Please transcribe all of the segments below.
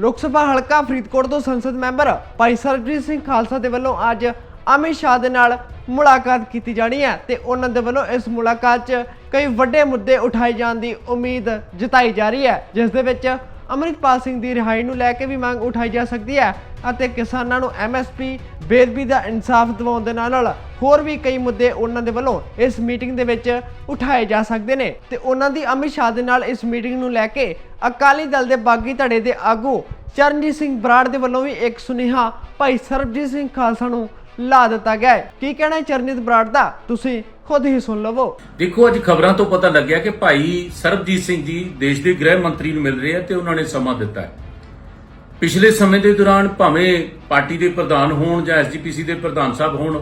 ਲੋਕ ਸਭਾ ਹਲਕਾ ਫਰੀਦਕੋਟ ਤੋਂ ਸੰਸਦ ਮੈਂਬਰ ਭਾਈ ਸਰਬਜੀਤ ਸਿੰਘ ਖਾਲਸਾ ਦੇ ਵੱਲੋਂ ਅੱਜ ਅਮਿਤ ਸ਼ਾਹ ਦੇ ਨਾਲ ਮੁਲਾਕਾਤ ਕੀਤੀ ਜਾਣੀ ਹੈ ਤੇ ਉਹਨਾਂ ਦੇ ਵੱਲੋਂ ਇਸ ਮੁਲਾਕਾਤ 'ਚ ਕਈ ਵੱਡੇ ਮੁੱਦੇ ਉਠਾਏ ਜਾਣ ਦੀ ਉਮੀਦ ਜਤਾਈ ਜਾ ਰਹੀ ਹੈ, ਜਿਸ ਦੇ ਵਿੱਚ ਅਮਰਿਤਪਾਲ ਸਿੰਘ ਦੀ ਰਿਹਾਈ ਨੂੰ ਲੈ ਕੇ ਵੀ ਮੰਗ ਉਠਾਈ ਜਾ ਸਕਦੀ ਹੈ। ਅਤੇ ਕਿਸਾਨਾਂ ਨੂੰ ਐਮਐਸਪੀ ਬੇਦਬੀ ਦਾ ਇਨਸਾਫ ਦਿਵਾਉਣ ਦੇ ਨਾਲ ਨਾਲ ਹੋਰ ਵੀ ਕਈ ਮੁੱਦੇ ਉਹਨਾਂ ਦੇ ਵੱਲੋਂ ਇਸ ਮੀਟਿੰਗ ਦੇ ਵਿੱਚ ਉਠਾਏ ਜਾ ਸਕਦੇ ਨੇ। ਤੇ ਉਹਨਾਂ ਦੀ ਅਮਿਤ ਸ਼ਾਹ ਦੇ ਨਾਲ ਇਸ ਮੀਟਿੰਗ ਨੂੰ ਲੈ ਕੇ ਅਕਾਲੀ ਦਲ ਦੇ ਬਾਗੀ ਧੜੇ ਦੇ ਆਗੂ ਚਰਨਜੀਤ ਸਿੰਘ ਬਰਾੜ ਦੇ ਵੱਲੋਂ ਵੀ ਇੱਕ ਸੁਨੇਹਾ ਭਾਈ ਸਰਬਜੀਤ ਸਿੰਘ ਖਾਲਸਾ ਨੂੰ ਲਾ ਦਿੱਤਾ ਗਿਆ ਹੈ। ਕੀ ਕਹਿਣਾ ਹੈ ਚਰਨਜੀਤ ਬਰਾੜ ਦਾ? ਤੁਸੀਂ ਖੁਦ ਹੀ ਸੁਣ ਲਵੋ। ਦੇਖੋ, ਅੱਜ ਖਬਰਾਂ ਤੋਂ ਪਤਾ ਲੱਗਿਆ ਕਿ ਭਾਈ ਸਰਬਜੀਤ ਸਿੰਘ ਜੀ ਦੇਸ਼ ਦੇ ਗ੍ਰਹਿ ਮੰਤਰੀ ਨੂੰ ਮਿਲ ਰਹੇ ਆ ਤੇ ਉਹਨਾਂ ਨੇ ਸਮਾਂ ਦਿੱਤਾ ਹੈ। ਪਿਛਲੇ ਸਮੇਂ ਦੇ ਦੌਰਾਨ ਭਾਵੇਂ ਪਾਰਟੀ ਦੇ ਪ੍ਰਧਾਨ ਹੋਣ ਜਾਂ ਐਸਜੀਪੀਸੀ ਦੇ ਪ੍ਰਧਾਨ ਸਾਹਿਬ ਹੋਣ,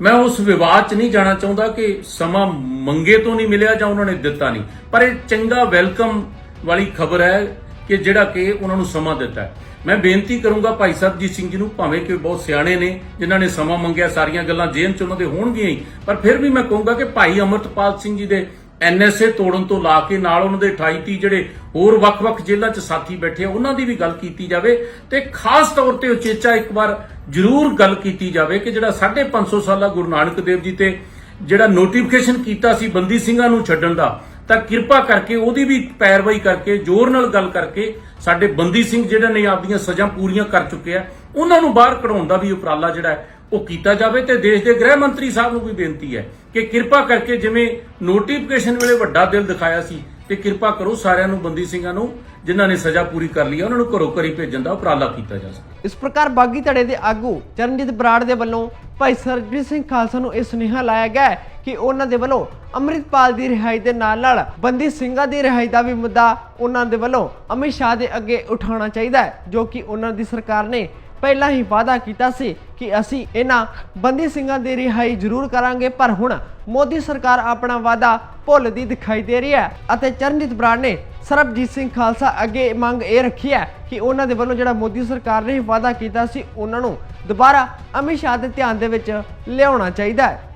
ਮੈਂ ਉਸ ਵਿਵਾਦ 'ਚ ਨਹੀਂ ਜਾਣਾ ਚਾਹੁੰਦਾ ਕਿ ਸਮਾਂ ਮੰਗੇ ਤੋਂ ਨਹੀਂ ਮਿਲਿਆ ਜਾਂ ਉਹਨਾਂ ਨੇ ਦਿੱਤਾ ਨਹੀਂ। ਪਰ ਇਹ ਚੰਗਾ ਵੈਲਕਮ ਵਾਲੀ ਖਬਰ ਹੈ ਕਿ ਜਿਹੜਾ ਕਿ ਉਹਨਾਂ ਨੂੰ ਸਮਾਂ ਦਿੱਤਾ ਹੈ। ਮੈਂ ਬੇਨਤੀ ਕਰੂੰਗਾ ਭਾਈ ਸਰਬਜੀਤ ਸਿੰਘ ਜੀ ਨੂੰ, ਭਾਵੇਂ ਕਿ ਬਹੁਤ ਸਿਆਣੇ ਨੇ, ਜਿਨ੍ਹਾਂ ਨੇ ਸਮਾਂ ਮੰਗਿਆ, ਸਾਰੀਆਂ ਗੱਲਾਂ ਜੇਲ੍ਹ 'ਚ ਉਹਨਾਂ ਦੇ ਹੋਣਗੀਆਂ ਹੀ, ਪਰ ਫਿਰ ਵੀ ਮੈਂ ਕਹੂੰਗਾ ਕਿ ਭਾਈ ਅਮਰਤਪਾਲ ਸਿੰਘ ਜੀ ਦੇ ਐਨਐਸਏ ਤੋੜਨ ਤੋਂ ਲਾ ਕੇ ਨਾਲ ਉਹਨਾਂ ਦੇ 28 30 ਜਿਹੜੇ ਹੋਰ ਵੱਖ-ਵੱਖ ਜੇਲ੍ਹਾਂ 'ਚ ਸਾਥੀ ਬੈਠੇ ਆ, ਉਹਨਾਂ ਦੀ ਵੀ ਗੱਲ ਕੀਤੀ ਜਾਵੇ ਤੇ ਖਾਸ ਤੌਰ ਤੇ ਉਚੇਚਾ ਇੱਕ ਵਾਰ ਜ਼ਰੂਰ ਗੱਲ ਕੀਤੀ ਜਾਵੇ ਕਿ ਜਿਹੜਾ 550 ਸਾਲਾ ਗੁਰੂ ਨਾਨਕ ਦੇਵ ਜੀ ਤੇ ਜਿਹੜਾ ਨੋਟੀਫਿਕੇਸ਼ਨ ਕੀਤਾ ਸੀ ਬੰਦੀ ਸਿੰਘਾਂ ਨੂੰ ਛੱਡਣ ਦਾ, ਤਾਂ ਕਿਰਪਾ ਕਰਕੇ ਉਹਦੀ ਵੀ ਪੈਰਵਾਈ ਕਰਕੇ, ਜ਼ੋਰ ਨਾਲ ਗੱਲ ਕਰਕੇ ਸਾਡੇ ਬੰਦੀ ਸਿੰਘ ਜਿਹੜੇ ਨੇ ਆਪਦੀਆਂ ਸਜ਼ਾ ਪੂਰੀਆਂ ਕਰ ਚੁੱਕੇ ਆ, ਉਹਨਾਂ ਨੂੰ ਬਾਹਰ ਕਢਾਉਣ ਦਾ ਵੀ ਉਪਰਾਲਾ ਜਿਹੜਾ ਉਹ ਕੀਤਾ ਜਾਵੇ ਤੇ ਦੇਸ਼ ਦੇ ਗ੍ਰਹਿ ਮੰਤਰੀ ਸਾਹਿਬ ਨੂੰ ਵੀ ਬੇਨਤੀ ਹੈ ਕਿ ਕਿਰਪਾ ਕਰਕੇ ਜਿਵੇਂ ਨੋਟੀਫਿਕੇਸ਼ਨ ਵੇਲੇ ਵੱਡਾ ਦਿਲ ਦਿਖਾਇਆ ਸੀ ਤੇ ਕਿਰਪਾ ਕਰੋ ਸਾਰਿਆਂ ਨੂੰ, ਬੰਦੀ ਸਿੰਘਾਂ ਨੂੰ, ਜਿਨ੍ਹਾਂ ਨੇ ਸਜ਼ਾ ਪੂਰੀ ਕਰ ਲਈ ਉਹਨਾਂ ਨੂੰ ਘਰੋਂ ਘਰੀ ਭੇਜਣ ਦਾ ਉਪਰਾਲਾ ਕੀਤਾ ਜਾ ਸਕੇ। ਇਸ ਪ੍ਰਕਾਰ ਬਾਗੀ ਧੜੇ ਦੇ ਆਗੂ ਚਰਨਜੀਤ ਬਰਾੜ ਦੇ ਵੱਲੋਂ ਭਾਈ ਸਰਜੀਤ ਸਿੰਘ ਖਾਲਸਾ ਨੂੰ ਇਹ ਸੁਨੇਹਾ ਲਾਇਆ ਗਿਆ ਕਿ ਉਹਨਾਂ ਦੇ ਵੱਲੋਂ ਅੰਮ੍ਰਿਤਪਾਲ ਦੀ ਰਿਹਾਈ ਦੇ ਨਾਲ ਨਾਲ ਬੰਦੀ ਸਿੰਘਾਂ ਦੀ ਰਿਹਾਈ ਦਾ ਵੀ ਮੁੱਦਾ ਉਹਨਾਂ ਦੇ ਵੱਲੋਂ ਅਮਿਤ ਸ਼ਾਹ ਦੇ ਅੱਗੇ ਉਠਾਉਣਾ ਚਾਹੀਦਾ ਹੈ, ਜੋ ਕਿ ਉਹਨਾਂ ਦੀ ਸਰਕਾਰ ਨੇ ਪਹਿਲਾਂ ਹੀ ਵਾਅਦਾ ਕੀਤਾ ਸੀ ਕਿ ਅਸੀਂ ਇਹਨਾਂ ਬੰਦੀ ਸਿੰਘਾਂ ਦੀ ਰਿਹਾਈ ਜ਼ਰੂਰ ਕਰਾਂਗੇ, ਪਰ ਹੁਣ ਮੋਦੀ ਸਰਕਾਰ ਆਪਣਾ ਵਾਅਦਾ ਭੁੱਲਦੀ ਦਿਖਾਈ ਦੇ ਰਹੀ ਹੈ ਅਤੇ ਚਰਨਜੀਤ ਬਰਾੜ ਨੇ ਸਰਬਜੀਤ ਸਿੰਘ ਖਾਲਸਾ ਅੱਗੇ ਮੰਗ ਇਹ ਰੱਖੀ ਹੈ ਕਿ ਉਹਨਾਂ ਦੇ ਵੱਲੋਂ ਜਿਹੜਾ ਮੋਦੀ ਸਰਕਾਰ ਨੇ ਵਾਅਦਾ ਕੀਤਾ ਸੀ, ਉਹਨਾਂ ਨੂੰ ਦੁਬਾਰਾ ਅਮਿਤ ਸ਼ਾਹ ਦੇ ਧਿਆਨ ਦੇ ਵਿੱਚ ਲਿਆਉਣਾ ਚਾਹੀਦਾ ਹੈ।